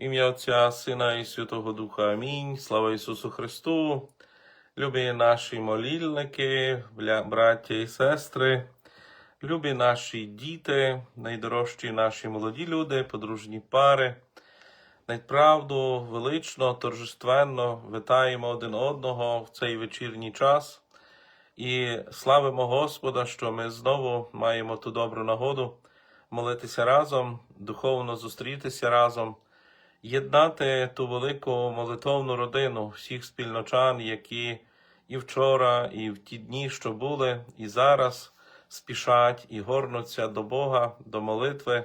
Ім'я Отця, Сина і Святого Духа. Амінь. Слава Ісусу Христу. Любі наші молільники, браття і сестри, любі наші діти, найдорожчі наші молоді люди, подружні пари. Найправду велично, торжественно вітаємо один одного в цей вечірній час і славимо Господа, що ми знову маємо ту добру нагоду молитися разом, духовно зустрітися разом, єднати ту велику молитовну родину всіх спільночан, які і вчора, і в ті дні, що були, і зараз спішать і горнуться до Бога, до молитви,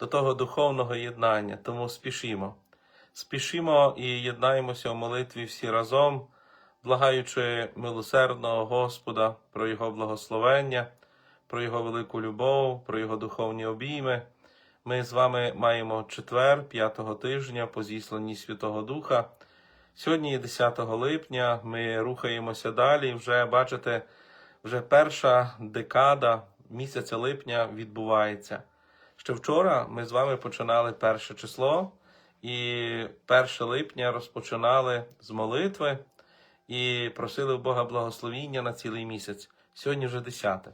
до того духовного єднання. Тому спішімо. Спішімо і єднаємося в молитві всі разом, благаючи милосердного Господа про Його благословення, про Його велику любов, про Його духовні обійми. Ми з вами маємо четвер, п'ятого тижня по зісланні Святого Духа. Сьогодні є 10 липня. Ми рухаємося далі. Вже бачите, вже перша декада місяця липня відбувається. Ще вчора ми з вами починали перше число, і 1 липня розпочинали з молитви і просили в Бога благословіння на цілий місяць. Сьогодні вже 10.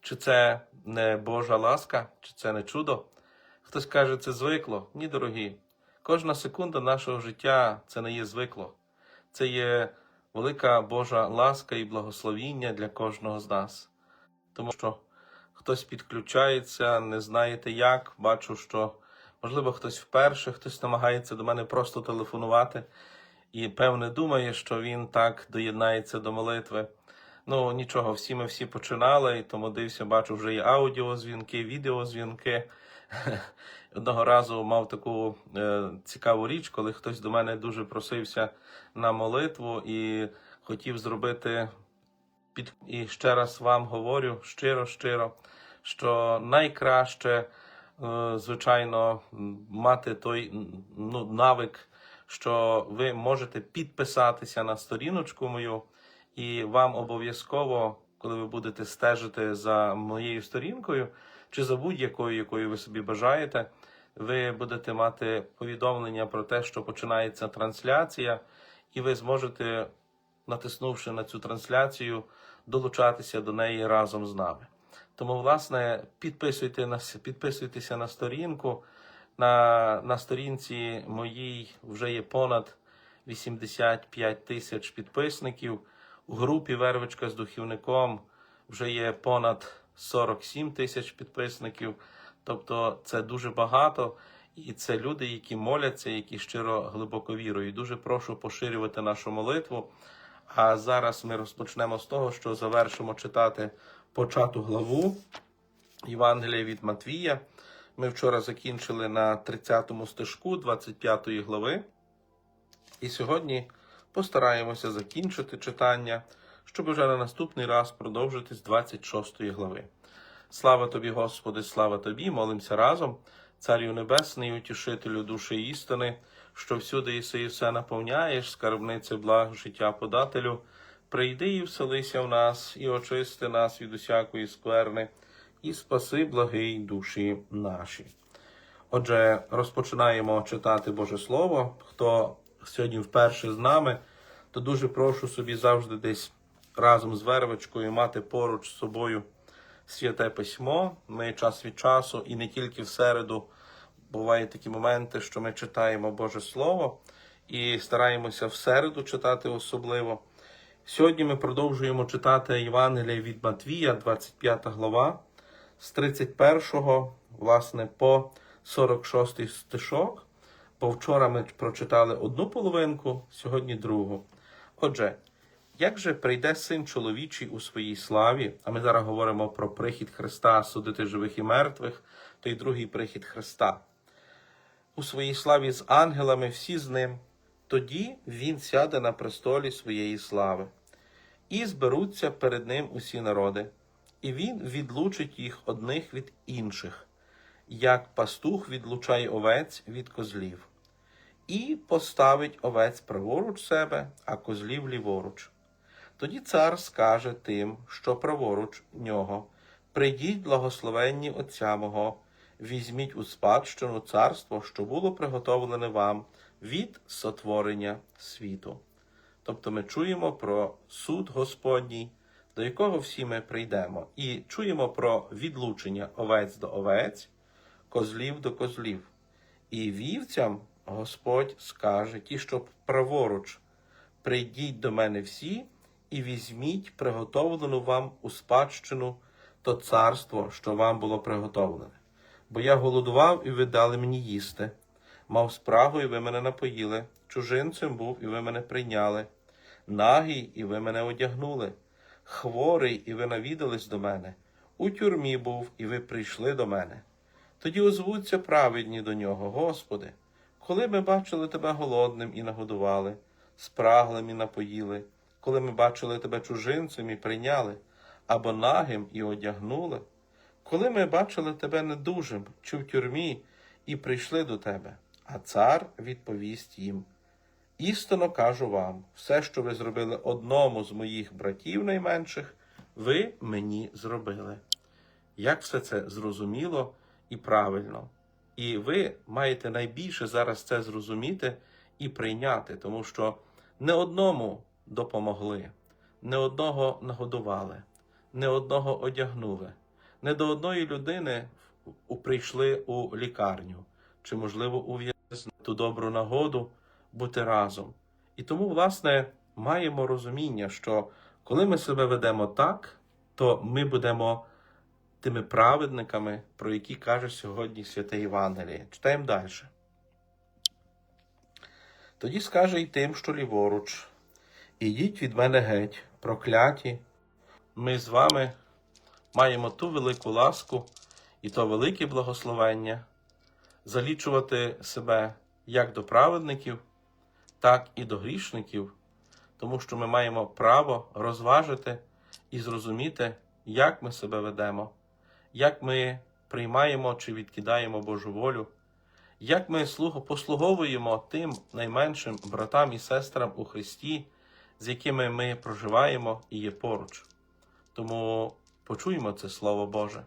Чи це не Божа ласка, чи це не чудо? Хтось каже, це звикло. Ні, дорогі. Кожна секунда нашого життя це не є звикло. Це є велика Божа ласка і благословіння для кожного з нас. Тому що хтось підключається, не знаєте як. Бачу, що можливо хтось вперше, хтось намагається до мене просто телефонувати і певне думає, що він так доєднається до молитви. Ну нічого, всі ми всі починали, і тому дився, бачу, вже є аудіозвінки, відеозвінки. Одного разу мав таку е, цікаву річ, коли хтось до мене дуже просився на молитву і хотів зробити під і ще раз вам говорю щиро, щиро, що найкраще, е, звичайно, мати той ну, навик, що ви можете підписатися на сторіночку мою, і вам обов'язково, коли ви будете стежити за моєю сторінкою, чи за будь-якою, якою ви собі бажаєте, ви будете мати повідомлення про те, що починається трансляція, і ви зможете, натиснувши на цю трансляцію, долучатися до неї разом з нами. Тому, власне, підписуйте на, підписуйтеся на сторінку. На, на сторінці моїй вже є понад 85 тисяч підписників. У групі Вервичка з духівником вже є понад 47 тисяч підписників. Тобто це дуже багато. І це люди, які моляться, які щиро глибоко вірують. Дуже прошу поширювати нашу молитву. А зараз ми розпочнемо з того, що завершимо читати почату главу Євангелія від Матвія. Ми вчора закінчили на 30 стежку 25 глави. І сьогодні постараємося закінчити читання, щоб вже на наступний раз продовжити з 26 глави. Слава тобі, Господи, слава тобі! Молимося разом, Царю Небесний, утішителю душі істини, що всюди іси і все наповняєш, скарбнице благ життя подателю. Прийди і вселися в нас, і очисти нас від усякої скверни, і спаси благий душі наші. Отже, розпочинаємо читати Боже Слово. Хто сьогодні вперше з нами, то дуже прошу собі завжди десь разом з вервичкою мати поруч з собою святе письмо. Ми час від часу і не тільки в середу бувають такі моменти, що ми читаємо Боже Слово і стараємося в середу читати особливо. Сьогодні ми продовжуємо читати Євангелія від Матвія, 25 глава, з 31 власне по 46 стишок. Бо вчора ми прочитали одну половинку, сьогодні другу. Отже, як же прийде син чоловічий у своїй славі, а ми зараз говоримо про прихід Христа судити живих і мертвих, той другий прихід Христа. У своїй славі з ангелами всі з ним, тоді він сяде на престолі своєї слави, і зберуться перед ним усі народи, і він відлучить їх одних від інших, як пастух відлучає овець від козлів, і поставить овець праворуч себе, а козлів ліворуч. Тоді цар скаже тим, що праворуч нього: Прийдіть, благословенні Отця мого, візьміть у спадщину царство, що було приготовлене вам від сотворення світу. Тобто ми чуємо про суд Господній, до якого всі ми прийдемо, і чуємо про відлучення овець до овець, козлів до козлів. І вівцям Господь скаже, ті, що праворуч, прийдіть до мене всі і візьміть приготовлену вам у спадщину то царство, що вам було приготовлене. Бо я голодував, і ви дали мені їсти, мав спрагу, і ви мене напоїли, чужинцем був, і ви мене прийняли, нагий, і ви мене одягнули, хворий, і ви навідались до мене, у тюрмі був, і ви прийшли до мене. Тоді озвуться праведні до нього, Господи, коли ми бачили тебе голодним і нагодували, спраглим і напоїли, коли ми бачили тебе чужинцем і прийняли, або нагим і одягнули, коли ми бачили тебе недужим чи в тюрмі і прийшли до тебе, а цар відповість їм. Істинно кажу вам, все, що ви зробили одному з моїх братів найменших, ви мені зробили. Як все це зрозуміло і правильно. І ви маєте найбільше зараз це зрозуміти і прийняти, тому що не одному допомогли, не одного нагодували, не одного одягнули, не до одної людини прийшли у лікарню, чи, можливо, у ту добру нагоду бути разом. І тому, власне, маємо розуміння, що коли ми себе ведемо так, то ми будемо тими праведниками, про які каже сьогодні святе Євангеліє. Читаємо далі. Тоді скаже й тим, що ліворуч, ідіть від мене геть, прокляті. Ми з вами маємо ту велику ласку і то велике благословення залічувати себе як до праведників, так і до грішників, тому що ми маємо право розважити і зрозуміти, як ми себе ведемо, як ми приймаємо чи відкидаємо Божу волю, як ми послуговуємо тим найменшим братам і сестрам у Христі, з якими ми проживаємо і є поруч. Тому почуємо це Слово Боже,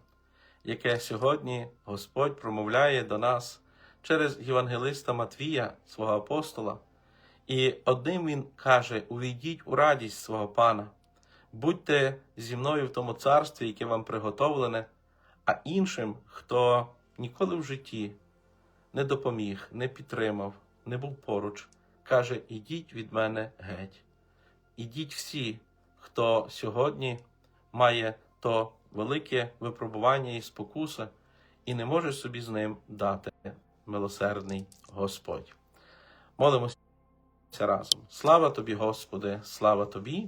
яке сьогодні Господь промовляє до нас через Євангелиста Матвія, свого апостола. І одним він каже: увійдіть у радість свого пана, будьте зі мною в тому царстві, яке вам приготовлене, а іншим, хто ніколи в житті не допоміг, не підтримав, не був поруч, каже: ідіть від мене геть. Ідіть всі, хто сьогодні має то велике випробування і спокуса, і не може собі з ним дати милосердний Господь. Молимося разом. Слава тобі, Господи, слава тобі.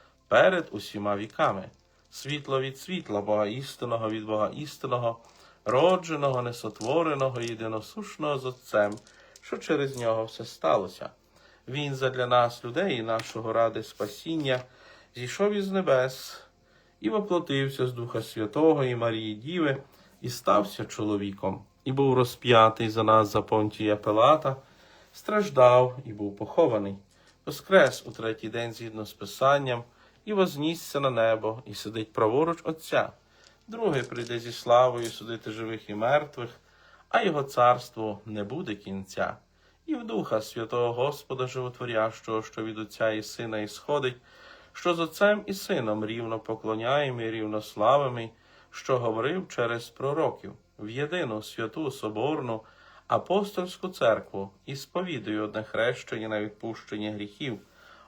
перед усіма віками, світло від світла, Бога істинного від Бога істинного, родженого, несотвореного, єдиносушного з Отцем, що через нього все сталося. Він задля нас, людей, нашого ради спасіння, зійшов із небес і воплотився з Духа Святого і Марії Діви, і стався чоловіком, і був розп'ятий за нас за понтія Пилата, страждав і був похований, воскрес у третій день згідно з Писанням, і вознісся на небо, і сидить праворуч Отця. Другий прийде зі славою судити живих і мертвих, а його царству не буде кінця. І в Духа Святого Господа Животворящого, що від Отця і Сина ісходить, що з Отцем і Сином рівно поклоняємо і рівно славимо, що говорив через пророків, в єдину святу Соборну, апостольську церкву і сповідую одне хрещення на відпущення гріхів,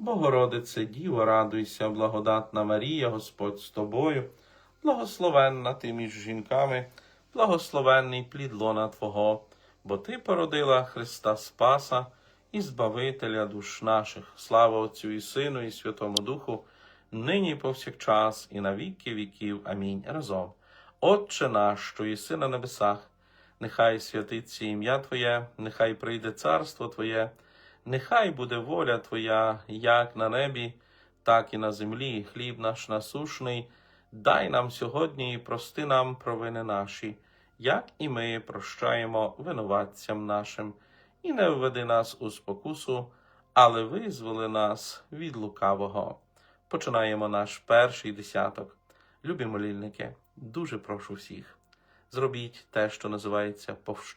Богородице, Діво, радуйся, благодатна Марія, Господь з тобою, благословенна ти між жінками, благословенний плід лона Твого, бо Ти породила Христа Спаса і Збавителя душ наших. Слава Отцю і Сину, і Святому Духу, нині і повсякчас, і на віки віків. Амінь. Разом. Отче наш, що єси на небесах, нехай святиться ім'я Твоє, нехай прийде царство Твоє. Нехай буде воля Твоя, як на небі, так і на землі. Хліб наш насушний, дай нам сьогодні і прости нам провини наші, як і ми прощаємо винуватцям нашим, і не введи нас у спокусу, але визволи нас від лукавого. Починаємо наш перший десяток. Любі молільники, дуже прошу всіх. Зробіть те, що називається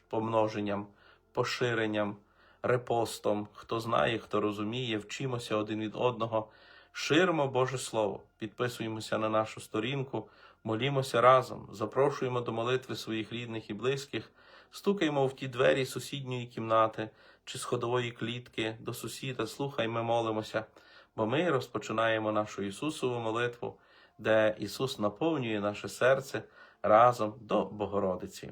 помноженням, поширенням репостом. Хто знає, хто розуміє, вчимося один від одного. Ширимо Боже Слово, підписуємося на нашу сторінку, молімося разом, запрошуємо до молитви своїх рідних і близьких, стукаємо в ті двері сусідньої кімнати чи сходової клітки до сусіда. Слухай, ми молимося, бо ми розпочинаємо нашу Ісусову молитву, де Ісус наповнює наше серце разом до Богородиці.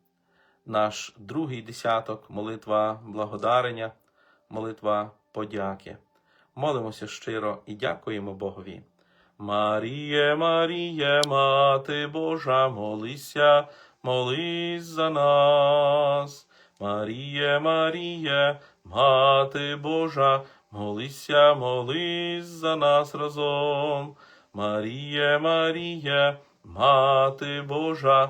наш другий десяток, молитва благодарення, молитва подяки. Молимося щиро і дякуємо Богові. Маріє, Маріє, Мати Божа, молися, молись за нас. Маріє, Маріє, Мати Божа, молися, молись за нас разом. Маріє, Маріє, Мати Божа,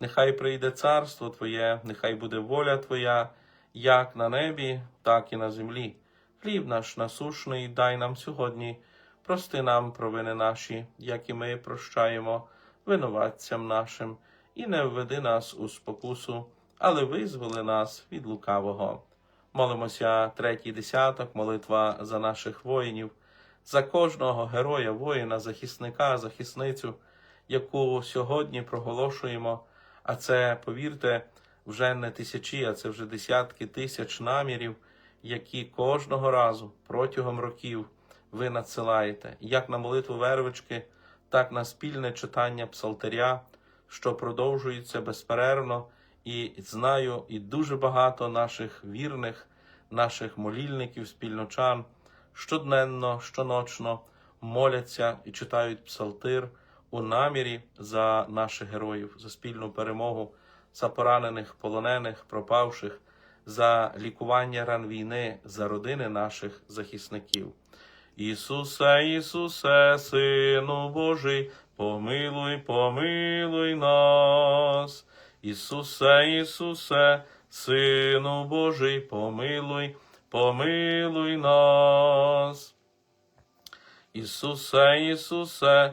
нехай прийде царство Твоє, нехай буде воля Твоя, як на небі, так і на землі. Хліб наш насушний дай нам сьогодні, прости нам провини наші, як і ми прощаємо винуватцям нашим, і не введи нас у спокусу, але визволи нас від лукавого. Молимося третій десяток, молитва за наших воїнів, за кожного героя, воїна, захисника, захисницю, яку сьогодні проголошуємо. А це, повірте, вже не тисячі, а це вже десятки тисяч намірів, які кожного разу протягом років ви надсилаєте, як на молитву вервички, так на спільне читання псалтаря, що продовжується безперервно, і знаю, і дуже багато наших вірних, наших молільників, спільночан щодненно, щоночно моляться і читають псалтир у намірі за наших героїв, за спільну перемогу, за поранених, полонених, пропавших, за лікування ран війни, за родини наших захисників. Ісусе, Ісусе, Сину Божий, помилуй, помилуй нас. Ісусе, Ісусе, Сину Божий, помилуй, помилуй нас. Ісусе, Ісусе,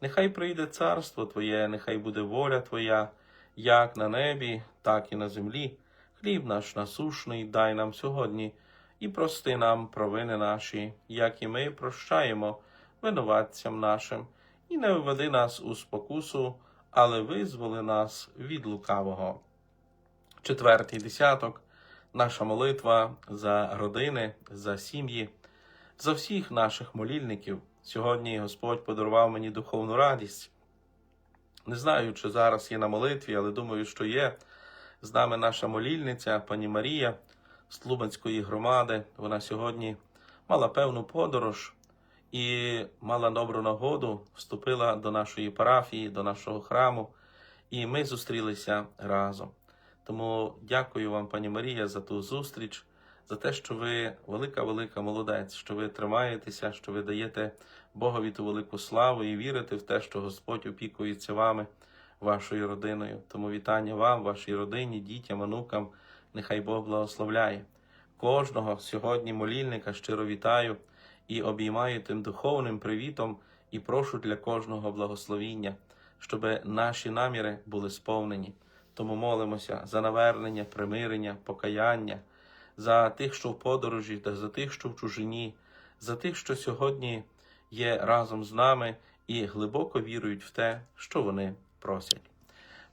нехай прийде царство Твоє, нехай буде воля Твоя, як на небі, так і на землі. Хліб наш насушний дай нам сьогодні, і прости нам провини наші, як і ми прощаємо винуватцям нашим, і не введи нас у спокусу, але визволи нас від лукавого. Четвертий десяток. Наша молитва за родини, за сім'ї, за всіх наших молільників. Сьогодні Господь подарував мені духовну радість. Не знаю, чи зараз є на молитві, але думаю, що є. З нами наша молільниця, пані Марія з Тлумацької громади. Вона сьогодні мала певну подорож і мала добру нагоду, вступила до нашої парафії, до нашого храму, і ми зустрілися разом. Тому дякую вам, пані Марія, за ту зустріч, за те, що ви велика, велика молодець, що ви тримаєтеся, що ви даєте Богові ту велику славу і вірите в те, що Господь опікується вами, вашою родиною. Тому вітання вам, вашій родині, дітям, онукам. Нехай Бог благословляє. Кожного сьогодні молільника щиро вітаю і обіймаю тим духовним привітом і прошу для кожного благословіння, щоб наші наміри були сповнені. Тому молимося за навернення, примирення, покаяння, за тих, що в подорожі, та за тих, що в чужині, за тих, що сьогодні є разом з нами і глибоко вірують в те, що вони просять.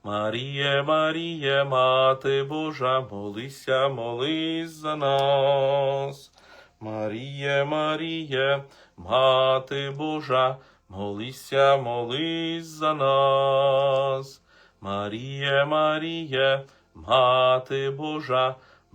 Маріє, Маріє, Мати Божа, молися, молись за нас. Маріє, Маріє, Мати Божа, молися, молись за нас. Маріє, Маріє, Мати Божа,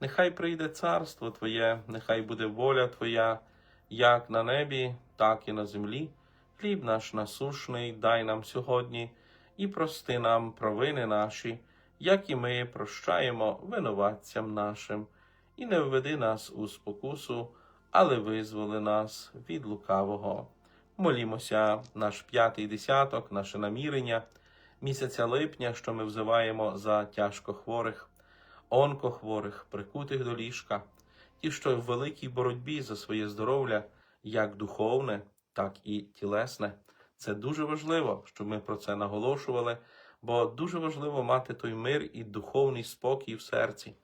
нехай прийде царство Твоє, нехай буде воля Твоя, як на небі, так і на землі. Хліб наш насушний дай нам сьогодні, і прости нам провини наші, як і ми прощаємо винуватцям нашим, і не введи нас у спокусу, але визволи нас від лукавого. Молімося, наш п'ятий десяток, наше намірення місяця липня, що ми взиваємо за тяжкохворих, онкохворих, прикутих до ліжка, ті, що в великій боротьбі за своє здоров'я, як духовне, так і тілесне. Це дуже важливо, щоб ми про це наголошували, бо дуже важливо мати той мир і духовний спокій в серці.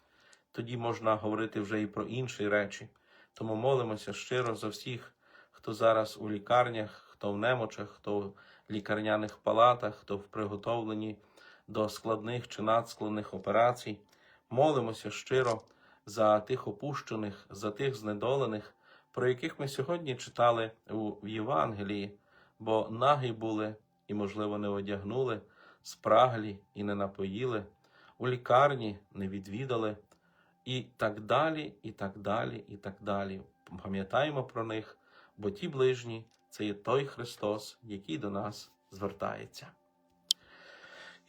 Тоді можна говорити вже і про інші речі. Тому молимося щиро за всіх, хто зараз у лікарнях, хто в немочах, хто в лікарняних палатах, хто в приготовленні до складних чи надскладних операцій. Молимося щиро за тих опущених, за тих знедолених, про яких ми сьогодні читали у Євангелії, бо нагі були і, можливо, не одягнули, спраглі і не напоїли, у лікарні не відвідали, і так далі, і так далі, і так далі. Пам'ятаємо про них, бо ті ближні це є той Христос, який до нас звертається.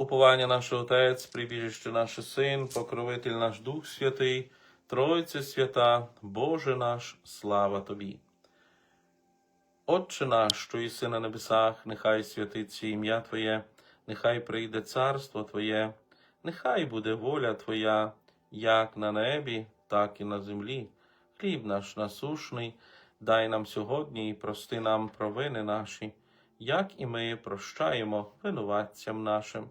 Уповання наш Отець, прибіжище наш Син, покровитель наш Дух Святий, Тройця свята, Боже наш, слава Тобі. Отче наш, що єси на небесах, нехай святиться ім'я Твоє, нехай прийде царство Твоє, нехай буде воля Твоя, як на небі, так і на землі. Хліб наш насушний, дай нам сьогодні і прости нам провини наші, як і ми прощаємо винуватцям нашим,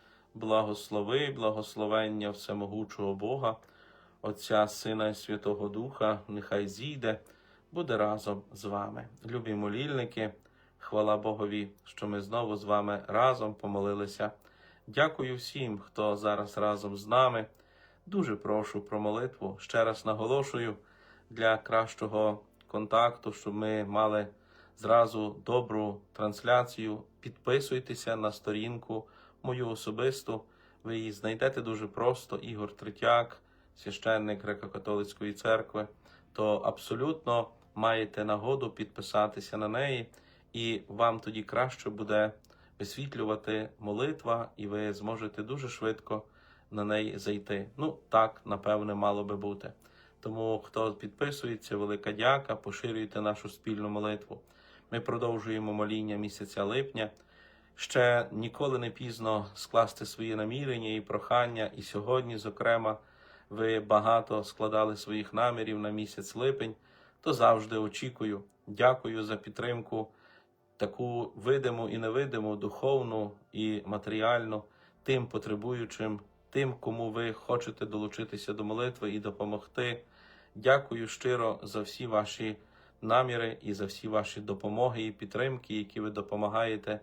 благослови, благословення всемогучого Бога, Отця, Сина і Святого Духа, нехай зійде, буде разом з вами. Любі молільники, хвала Богові, що ми знову з вами разом помолилися. Дякую всім, хто зараз разом з нами. Дуже прошу про молитву. Ще раз наголошую для кращого контакту, щоб ми мали зразу добру трансляцію. Підписуйтеся на сторінку мою особисту. Ви її знайдете дуже просто. Ігор Третяк, священник Греко-католицької церкви. То абсолютно маєте нагоду підписатися на неї, і вам тоді краще буде висвітлювати молитва, і ви зможете дуже швидко на неї зайти. Ну, так, напевне, мало би бути. Тому, хто підписується, велика дяка, поширюйте нашу спільну молитву. Ми продовжуємо моління місяця липня. Ще ніколи не пізно скласти свої намірення і прохання. І сьогодні, зокрема, ви багато складали своїх намірів на місяць липень, то завжди очікую. Дякую за підтримку, таку видиму і невидиму, духовну і матеріальну, тим потребуючим, тим, кому ви хочете долучитися до молитви і допомогти. Дякую щиро за всі ваші наміри і за всі ваші допомоги і підтримки, які ви допомагаєте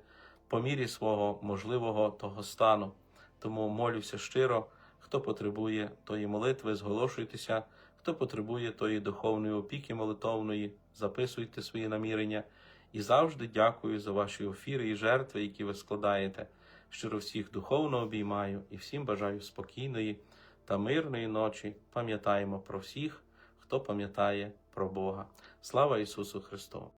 по мірі свого можливого того стану. Тому молюся щиро, хто потребує тої молитви, зголошуйтеся, хто потребує тої духовної опіки молитовної, записуйте свої намірення. І завжди дякую за ваші офіри і жертви, які ви складаєте. Щиро всіх духовно обіймаю і всім бажаю спокійної та мирної ночі. Пам'ятаємо про всіх, хто пам'ятає про Бога. Слава Ісусу Христу!